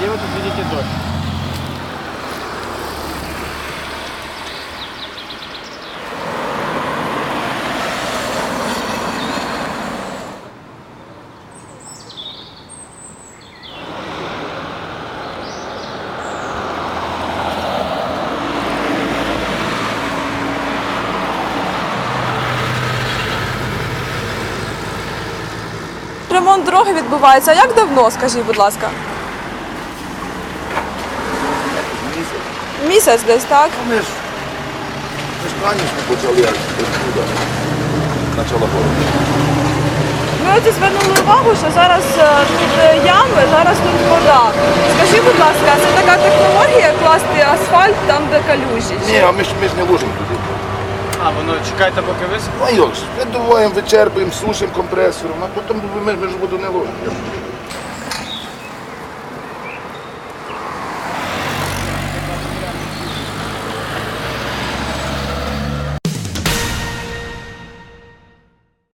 И вы тут видите дождь. Ремонт дороги відбувається. А як давно, скажіть, будь ласка? Місяць десь, так? Ми ж, ми ж конечно почали як туди. Начало року. Ми і звернули увагу, що зараз е, тут е, ями, зараз тут вода. Скажіть, будь ласка, це така технологія класти асфальт там, де калюжі? Ні, а ми ж, ми ж не ложимо туди. А, воно чекайте, поки висохне. Ну як ж, видуваємо, вичерпуємо, сушимо компресором, а потім ми, ми ж воду не ложимо.